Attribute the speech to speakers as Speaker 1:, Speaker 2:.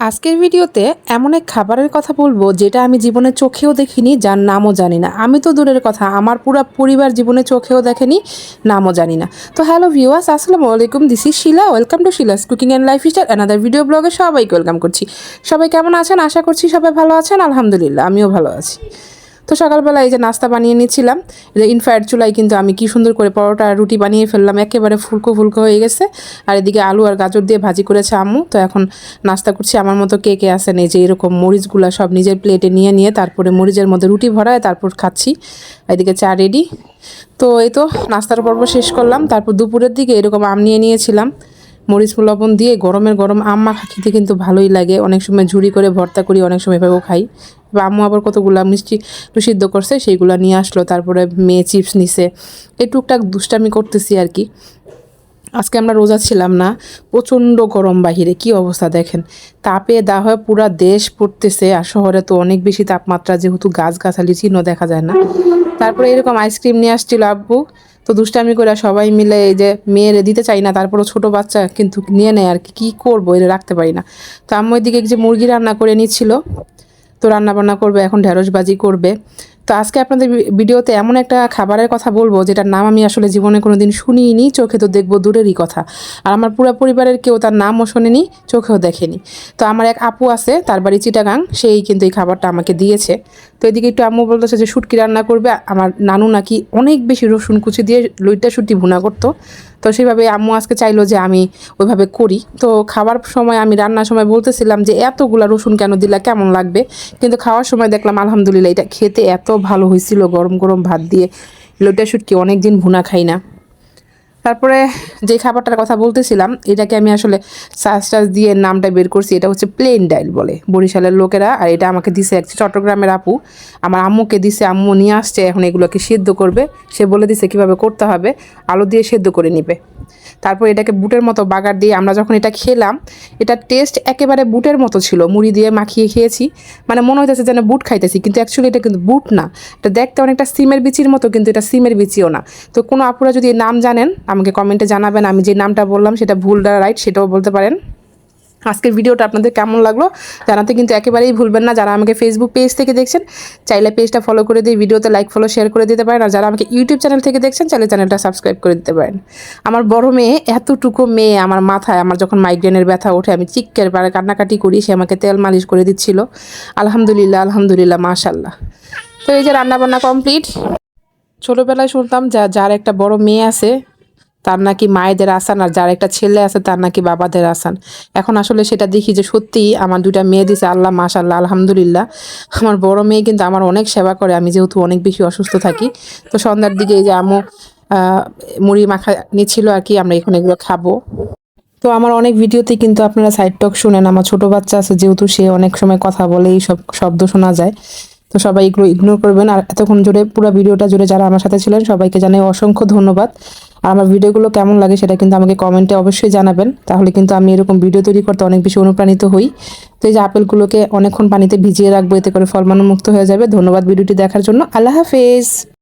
Speaker 1: আজকের ভিডিওতে এমন এক খাবারের কথা বলব যেটা আমি জীবনে চোখেও দেখিনি, যার নামও জানি না। আমি তো দূরের কথা, আমার পুরো পরিবার জীবনে চোখেও দেখেনি, নামও জানি না। তো হ্যালো ভিউয়ার্স আসসালামু আলাইকুম this is Shila welcome to Shila's cooking and lifestyle another video ব্লগে সবাইকে ওয়েলকাম করছি। সবাই কেমন আছেন? আশা করছি সবাই ভালো আছেন, আলহামদুলিল্লাহ, আমিও ভালো আছি। তো সকালবেলা এই যে নাস্তা বানিয়ে নিচ্ছিলাম যে ইনফ্রায়ার চুলায় কিন্তু আমি কি সুন্দর করে পরোটা আর রুটি বানিয়ে ফেললাম। একেবারে ফুলকো ফুলকো হয়ে গেছে। আর এদিকে আলু আর গাজর দিয়ে ভাজি করেছে আম্মু। তো এখন নাস্তা করছি। আমার মতো কে কে আসেন এই যে এরকম মরিচগুলা সব নিজের প্লেটে নিয়ে নিয়ে তারপরে মরিচের মধ্যে রুটি ভরায় তারপর খাচ্ছি। এদিকে চা রেডি। তো এই তো নাস্তার পর্ব শেষ করলাম। তারপর দুপুরের দিকে এরকম আম নিয়ে নিয়েছিলাম। মরিচ লবণ দিয়ে গরমের গরম আম মাখা খেতে কিন্তু ভালোই লাগে। অনেক সময় ঝুড়ি করে ভর্তা করি, অনেক সময় এভাবেও খাই। আম্মু আবার কতগুলা মিষ্টি একটু সিদ্ধ করছে, সেইগুলো নিয়ে আসলো, তারপরে মেয়ে চিপস নিছে। এই টুকটাক দুষ্টামি করতেছি আর কি। আজকে আমরা রোজা ছিলাম না, প্রচণ্ড গরম বাহিরে, কি অবস্থা দেখেন। তাপে দা হয় পুরা দেশ পড়তেছে, আর শহরে তো অনেক বেশি তাপমাত্রা, যেহেতু গাছগাছালি চিহ্ন দেখা যায় না। তারপরে এরকম আইসক্রিম নিয়ে আসছিল আব্বু, তো দুষ্টামি করে সবাই মিলে এই যে মেয়েরে দিতে চাই না, তারপরও ছোট বাচ্চা কিন্তু নিয়ে নেয় আর কি, কী করব এটা রাখতে পারি না। তো আম্মু এদিকে যে মুরগি রান্না করে নিচ্ছিল তো রান্নাবান্না করবে, এখন ঢেঁড়সবাজি করবে। তো আজকে আপনাদের ভিডিওতে এমন একটা খাবারের কথা বলব, যেটার নাম আমি আসলে জীবনে কোনো দিন শুনিনি, চোখে তো দেখব দূরেরই কথা। আর আমার পুরো পরিবারের কেউ তার নামও শোনেনি, চোখেও দেখেনি। তো আমার এক আপু আছে, তার বাড়ি চিটাগাং, সেই কিন্তু এই খাবারটা আমাকে দিয়েছে। তো এদিকে একটু আম্মু বলতেছে যে, শুটকি রান্না করবে। আমার নানু নাকি অনেক বেশি রসুন কুচি দিয়ে লইটা শুটকি ভুনা করতো। তো সেভাবে আম্মু আজকে চাইলো যে, আমি ওইভাবে করি। তো খাওয়ার সময় আমি রান্নার সময় বলতেছিলাম যে, এতগুলা রসুন কেন দিলা? কেমন লাগবে? কিন্তু খাওয়ার সময় দেখলাম, আলহামদুলিল্লাহ, এটা খেতে এত ভালো হয়েছিল গরম গরম ভাত দিয়ে। লইটা শুটকি অনেক দিন ভুনা খাই না। তারপরে যে খাবারটার কথা বলতেছিলাম, এটাকে আমি আসলে সাস টাস দিয়ে নামটা বের করছি, এটা হচ্ছে প্লেন ডাইল বলে। বরিশালের লোকেরা, আর এটা আমাকে দিছে এক চট্টগ্রামের আপু। আমার আম্মুকে দিছে, আম্মু নিয়ে আসছে, এখন এগুলোকে সেদ্ধ করবে। সে বলে দিছে কীভাবে করতে হবে, আলো দিয়ে সেদ্ধ করে নিবে। তারপর এটাকে বুটের মতো বাগার দিয়ে আমরা যখন এটা খেলাম, এটা টেস্ট একেবারে বুটের মতো ছিল। মুড়ি দিয়ে মাখিয়ে খেয়েছি। মানে মনে হইতেছে যেন বুট খাইতেছি, কিন্তু অ্যাকচুয়ালি এটা কিন্তু বুট না। এটা দেখতে অনেকটা সিমের বিচির মতো, কিন্তু এটা সিমের বিচিও না। তো কোনো আপুরা যদি নাম জানেন, আমাকে কমেন্টে জানাবেন। আমি যে নামটা বললাম, সেটা ভুল রাইট সেটাও বলতে পারেন। আজকের ভিডিওটা আপনাদের কেমন লাগল জানাতে কিন্তু একেবারেই ভুলবেন না। যারা আমাকে ফেসবুক পেজ থেকে দেখছেন, চাইলে পেজটা ফলো করে দিয়ে ভিডিওতে লাইক ফলো শেয়ার করে দিতে পারেন। আর যারা আমাকে ইউটিউব চ্যানেল থেকে দেখছেন, চাইলে চ্যানেলটা সাবস্ক্রাইব করে দিতে পারেন। আমার বড় মেয়ে, এতটুকু মেয়ে আমার মাথায়, আমার যখন মাইগ্রেনের ব্যথা ওঠে, আমি চিক্কের পারে কান্নাকাটি করি, সে আমাকে তেল মালিশ করে দিচ্ছিল। আলহামদুলিল্লাহ আলহামদুলিল্লাহ মাশাল্লাহ তো এই যে রান্নাবান্না কমপ্লিট ছোটোবেলায় শুনতাম যা, যার একটা বড় মেয়ে আছে তার নাকি মায়েদের আসান আর যার একটা ছেলে আছে তার নাকি বাবাদের আসান। এখন আসলে সেটা দেখি যে সত্যিই আমার দুইটা মেয়ে দিছে, আল্লাহ মাশাল্লাহ আলহামদুলিল্লাহ। আমার বড় মেয়ে কিন্তু আমার অনেক সেবা করে, আমি যেহেতু অনেক বেশি অসুস্থ থাকি। তো সন্ধ্যার দিকে এই যে আমু মুড়ি মাখা নিচ্ছিল আর কি, আমরা এখন এগুলো খাব। তো আমার অনেক ভিডিওতে কিন্তু আপনারা সাইড টক শুনেন, আমার ছোট বাচ্চা আছে, যেহেতু সে অনেক সময় কথা বলে, এই সব শব্দ শোনা যায়। তো সবাই এগুলো ইগনোর করবেন, আর এতক্ষণ জুড়ে পুরো ভিডিওটা জুড়ে যারা আমার সাথে ছিলেন, সবাইকে জানাই অসংখ্য ধন্যবাদ। আর আমার ভিডিওগুলো কেমন লাগে সেটা কিন্তু আমাকে কমেন্টে অবশ্যই জানাবেন। তাহলে কিন্তু আমি এরকম ভিডিও তৈরি করতে অনেক বেশি অনুপ্রাণিত হই। তো এই যে আপেলগুলোকে অনেকক্ষণ পানিতে ভিজিয়ে রাখব, এতে করে ফলমানো মুক্ত হয়ে যাবে। ধন্যবাদ ভিডিওটি দেখার জন্য। আল্লাহ হাফেজ।